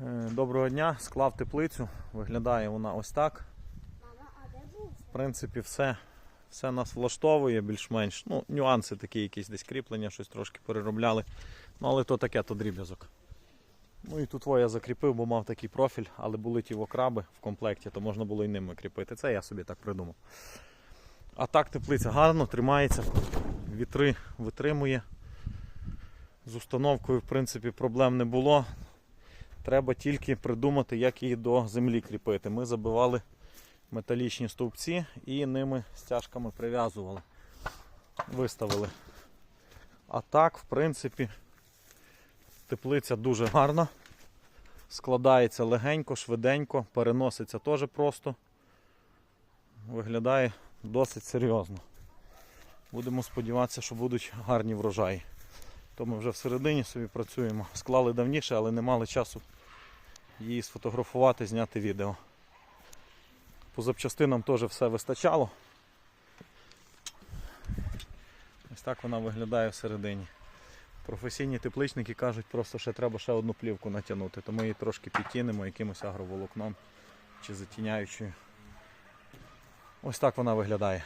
Е, Доброго дня, склав теплицю. Виглядає вона ось так. В принципі, все, все нас влаштовує більш-менш. Ну, нюанси такі, якісь десь кріплення, щось трошки переробляли. Ну, але то таке, то дріб'язок. Ну і тут я закріпив, бо мав такий профіль, але були ті вокраби в комплекті, то можна було і ними кріпити. Це я собі так придумав. А так теплиця гарно тримається, вітри витримує. З установкою, в принципі, проблем не було. Треба тільки придумати, як її до землі кріпити. Ми забивали металічні стовпці і ними стяжками прив'язували. Виставили. А так, в принципі, теплиця дуже гарна. Складається легенько, швиденько, переноситься теж просто. Виглядає досить серйозно. Будемо сподіватися, що будуть гарні врожаї. То ми вже всередині собі працюємо. Склали давніше, але не мали часу її сфотографувати, зняти відео. По запчастинам теж все вистачало. Ось так вона виглядає всередині. Професійні тепличники кажуть, просто ще треба ще одну плівку натягнути, то ми її трошки підтінемо якимось агроволокном чи затіняючою. Ось так вона виглядає.